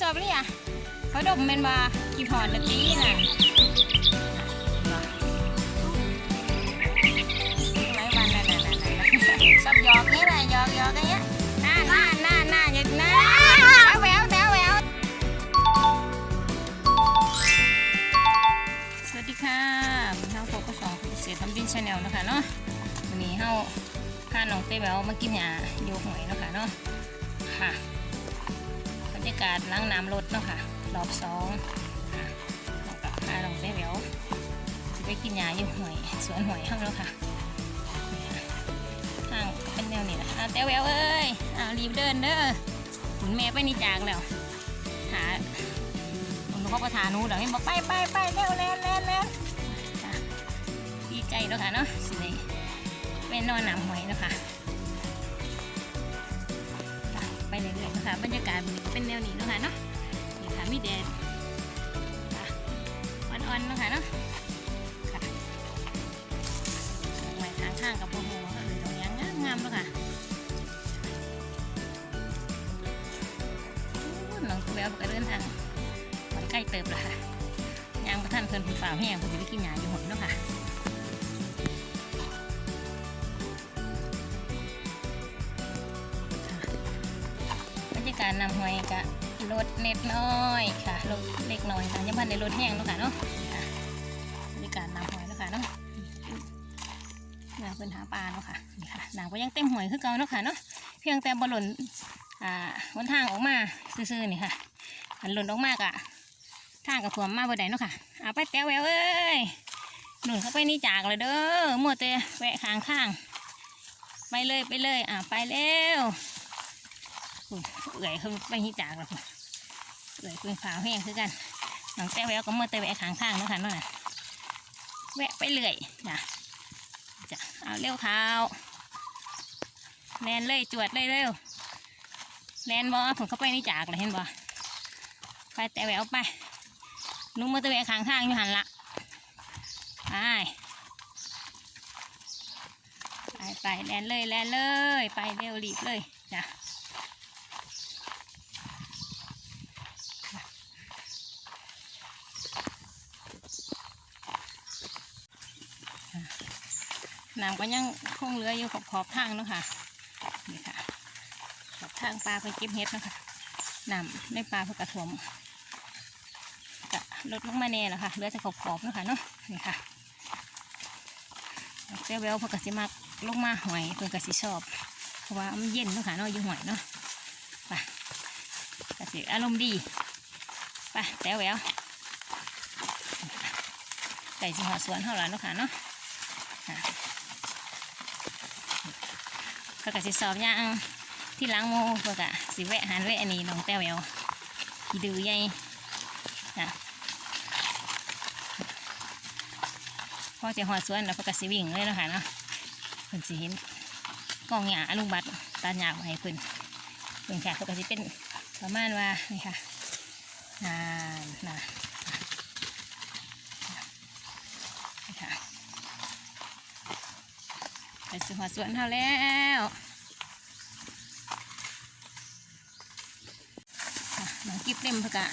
ชอบเลยอะเขาดมเป็นว่ากี่หอนละตีน่ะไว้วันนั่นนั่นนั่นชอบหยอกนี่แหละหยอกหยอกกันเนี้ยน่าน่าน่าน่าอย่าน่าแววแววแววสวัสดีค่ะวันนี้เราพบกับสองเสียทำบินชาแนลนะคะเนาะวันนี้เราพาน้องเต้แววมากินหญ้าอยู่หวยนะคะเนาะค่ะ กาศล้างน้ำรถเนาะค่ะรอบสองค่ะแล้วก็พาลงไปแววจะไปกินยาอยู่หวยสวนหวยห้องแล้วค่ะนี่ค่ะทางเป็นแนวนี้แหละอะแต่แววเอ้ยอ้าวรีบเดินเด้อขุนแม่ไปนี่จากแล้วหาคุณเขาก็ถานูเดี๋ยวให้บอกไปไปไปเร็วเร็วเร็วเร็วดีใจเนาะค่ะเนาะสิเลยไปนอนหนำหวยนะค่ะค่ะ บรรยากาศเป็นแนวนี้นะคะเนาะนี่ค่ะมีแดดค่ะอ่อนๆนะคะเนาะค่ะไว้ทางข้างกับโอ้โหก็เลยตรงนี้งามๆเนาะค่ะน้องตัวแววก็เดินทางไปใกล้เติบแล้วค่ะยางประท่านเพิ่นผู้ฝ่าวแห้งเพิ่นจะไปกินหญ้าอยู่หนเนาะค่ะ กาศนำหอยกะรถเน็ดน้อยค่ะรถเล็กน้อยค่ะยังพันในรถแห้งนะค่ะเนาะค่ะบรรยากาศนำหอยนะค่ะเนาะเมื่อเป็นหาปลาเนาะค่ะนี่ค่ะนางก็ยังเต็มหอยคือเก่าเนาะค่ะเนาะเพียงแต่บอลล่นอ่าหนทางออกมาซื่อๆนี่ค่ะอันหล่นออกมากอะทางกับถ่วมาบ่ได้เนาะค่ะเอาไปแต้วแววเอ้ยหนุนเข้าไปนี่จากเลยเด้อมัวแต่แวะข้างข้างไปเลยไปเลยอ่าไปเร็ว เอื่อยเขาไปหิจากแล้วพุ่นเอื่อยเป็นขาวแห้งคือกันน้องแต้วแววก็เมื่อแต่แวะข้างข้างนะคะนั่นน่ะแวะไปเรื่อยจ้ะจ้ะเอาเร็วเท้าแลนเลยจวดเลยเร็วแลนบอผมเข้าไปนี่จากเลยเห็นบอไปแต่แววไปนุ่มเมื่อแต่แวะข้างข้างอยู่หันละไปไปไปแลนเลยแลนเลย ไปเร็วรีบเลยจ้ะ น้ำก็ยังคงเหลืออยู่ขอบขอบทางเนาะค่ะนี่ค่ะ ขอบทางปลาไปเก็บเห็ดเนาะค่ะน้ำในปลาเพื่อกระถมจะลดลงมาแน่แล้วค่ะเหลือแต่ขอบขอบเนาะค่ะเนาะนี่ค่ะเจ้าเวลเพื่อกสิมักลงมาหอยเพื่อกสิชอบ เพราะว่ามันเย็นเนาะค่ะเนาะอยู่หอยเนาะไปกระสิอารมณ์ดีไปแต่แววไก่สิหอสวนเท่าไหร่เนาะค่ะเนาะ เขาก็สิสอบอย่างที่ล้างโมเขาก็สิแวะหันแวะอันนี้น้องแต้วแววดื้อใหญ่นะพอจะหอดสวนแล้วเขาก็สิวิ่งเลยเนาะคะเนาะเพิ่นสิเห็นกองหญ้าลุงบัดตาหญ้าให้เพิ่นเพิ่นค่ะเขาก็สิเป็นประมาณว่านี่ค่ะนานนะนี่ค่ะ ไปสหัวสวนเท่าแล้วน้องกิ๊บเต็มพะกะ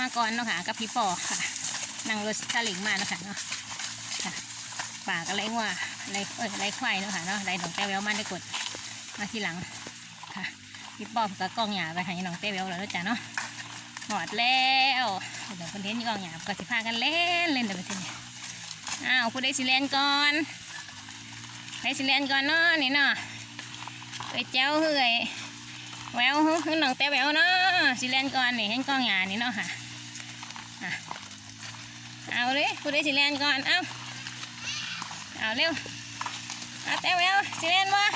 มาก่อนเนาะค่ะกับพี่ปอค่ะนั่งรถสลิงมาเนาะค่ะเนาะค่ะป่าก็ไรว่าไรเอ้ยไรควายเนาะค่ะเนาะไรหนองแต้วแววมาได้กดมาทีหลังค่ะพี่ปอก็กล้องหยาไปให้น้องแต้วแววแล้วเนาะจ้ะเนาะหอดแล้วเดี๋ยวคนเห็นกล้องหยาก็สิพากันเล่นเล่นเดี๋ยวไปทีนี้อ้าวผู้ใดสิเล่นก่อน ไปสิเรียนก่อนเนาะนี่เนาะไปเจ้าเฮ้ยแววฮึฮึน้องแต่แววเนาะสิเรียนก่อนนี่เห็นกล้องหยานี่เนาะค่ะเอาเลยผู้ใดสิเรียนก่อนเอาเอาเร็วเอาแต่แววสิเรียนวะ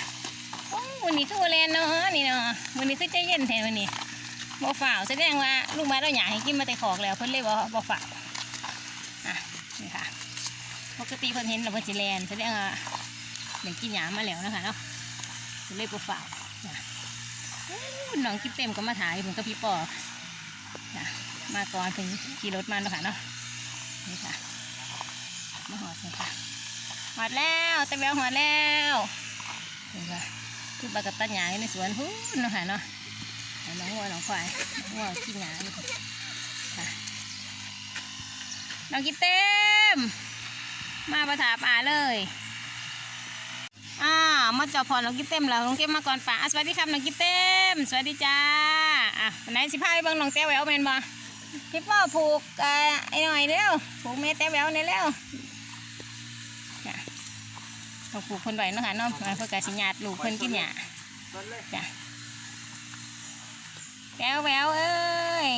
วันนี้คือวันเรียนเนาะนี่เนาะวันนี้คือใจเย็นแทนวันนี้บ่ฝ่าวแสดงว่าลูกมาเราอยากให้กินมาแต่ขอกแล้วเพิ่นเลยบ่บ่ฝ่าวอะนี่ค่ะปกติเพิ่นเห็นเราเพิ่นสิเรนแสดงว่า เดี๋ยวกินหยามาแล้วนะคะเนาะเล่ปฝากนะอู้น้องกินเต็มก็มาถ่ายผมกับพี่ปอนะมาก่อนถึงขี่รถมาเนาะค่ะเนาะนี่ค่ะมาหอดเลยค่ะหอดแล้วแต่แววหอดแล้วนี่ค่ะคือปลากระตันหยาในสวนหู้เนาะค่ะเนาะหน้องวัวน้องควายวัวกินหญ้าอยู่ค่ะน้องกินเต็ม มาประถาป่าเลย อ่ามาเจอพอน้องกินเต็มแล้วน้องเก็บมาก่อนป่าอะสวัสดีครับน้องกินเต็ม สวัสดีจ้าอะวันไหนสิพาไปเบิ่งน้องแต้วแหววแม่นบ่พี่ป้อผูกเอ่อไอ้หน่อยเร็วผูกแม่แต้วแหววในอยเร็วเราปลูกเพิ่นไว้เนาะค่ะเนาะมาเพื่อกสิญาติลูกเพิ่นกินหญ้าจ้ะแก้วแววเอ้ย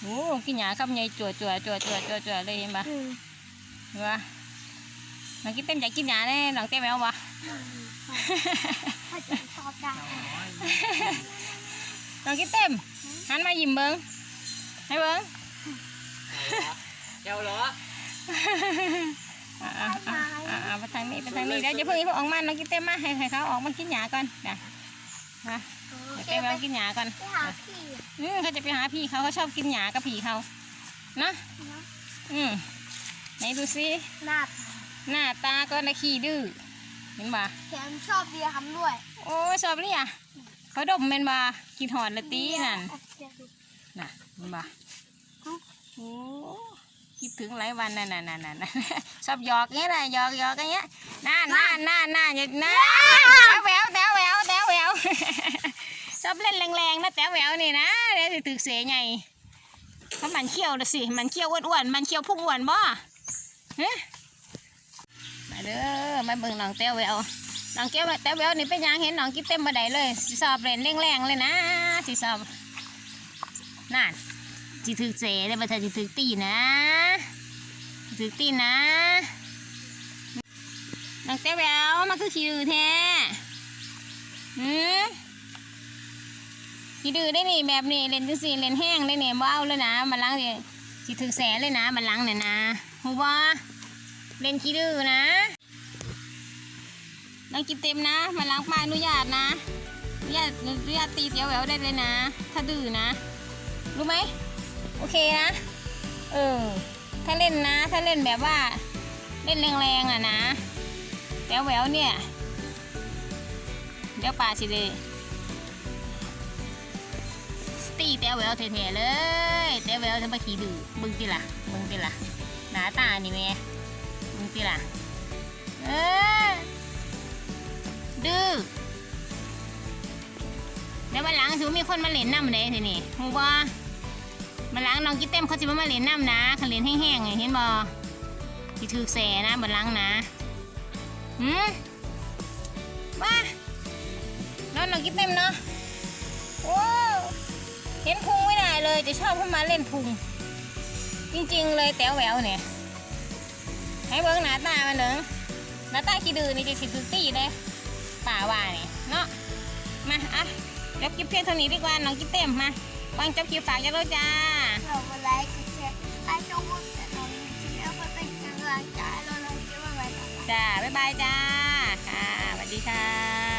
โอ้กินหญ้าคำใหญ่จั่วจั่วจั่วจั่วจั่วจั่วเลยเห็นปะเห็นปะ น้องกินเต็มใจกินหญ้าแน่น้องเต้แววปะถ้าจะชอบได้น้องกินเต็มหันมายิ้มเบิ้งให้เบิ้งเจ้าเหรออ่าอ่าอ่าอ่าอ่าไปทางนี้ไปทางนี้เดี๋ยวจะเพิ่งให้พวกออกมาน้องกินเต็มมาให้ให้เขาออกมากินหญ้าก่อนนะมาเดี๋ยวเต้แววกินหญ้าก่อนไปหาพี่อืมเขาจะไปหาพี่เขาเขาชอบกินหญ้ากับผีเขานะนะอืมไหนดูซิหน้า หน้าตาก็นะขี้ดื้อเห็นบ่าแถมชอบเบียร์คำด้วยโอ้ยชอบเลยอะเขาดมเป็นบ่ากินหอดละตีนั่นน่ะเห็นบ่าโอ้คิดถึงหลายวันนั่นน่ะนั่นน่ะนั่นชอบหยอกเงี้ยนะหยอกหยอกกันเงี้ยน่าน่าน่าน่าอย่าน่าแหววแถวแหววแถวแหววชอบเล่นแรงๆนะแถวแหววนี่นะเดี๋ยวสิตึกเสียไงเพราะมันเขี้ยวละสิมันเขี้ยวอ้วนๆมันเขี้ยวพุ่งอ้วนบ่เฮ้มา เด้อมาเบิ่งน้องแต้วแววน้องแก้วแต้วแววนี่เป็นยังเห็นน้องกิ๊บเต็มบ่ได้เลยสิสอบเล่นแรงๆเลยนะสิสอบนั่นสิถึกเสได้บ่ทันสิถึกตีนะถึกตีนะน้องแต้วแววมันคือขี้ดื้อแท้หืมขี้ดื้อได้นี่แบบนี้เล่นจังซี่เล่นแห้งได้นี่บ่เอาเลยนะมันล้างสิถึกแสเลยนะมันล้างเนี่ยนะฮู้บ่เล่นขี้ดื้อนะ น้องกินเต็มนะมันล้างป้าอนุญาตนะอนุญาตอนุญาตตีเตียวแหววได้เลยนะ ถ้าดื้อนะ รู้ไหม โอเคนะ เออ ถ้าเล่นนะ ถ้าเล่นแบบว่าเล่นแรงๆอะนะแต๋วแหววเนี่ย เดี๋ยวป้าสิเลยตีแต่แววเท่ๆเลย แต่แววจะมาขี่ดื้อมึงติล่ะมึงติล่ะหน้าตานี่แม่มึงติล่ะเออ ดื้อเดี๋ยววันหลังสิว่ามีคนมาเล่นน้ำเลยทีนี่ฮู้บ่วันหลังน้องกิ๊เต็มเขาสิมามาเล่นน้ำนะเขาเล่นแห้งๆไงเห็นบ่สิถือแสนะวันหลังนะหืมว่าแล้วน้องกิ๊เต็มเนาะโอ้เห็นพุงไม่ได้เลยจะชอบเข้ามาเล่นพุงจริงๆเลยแต๋วแหววเนี่ยให้เบิ้งหน้าตามันเด้งหน้าตาขี้ดื้อนี่จะสิคือตีเลย ป่าว่าเนี่ยเนาะมาอะจบคลิปเพียงเท่านี้ดีกว่าน้องกิ๊บเต็มมาวางจบคลิปฝากกันแล้วจ้าเรามาไลค์กันแชร์ไลค์ช่องมุดแต่เราจริงๆแล้วก็เป็นกำลังใจเราเราจะมาไว้ต่อไปจ้าบ๊ายบายจ้าค่ะสวัสดีค่ะ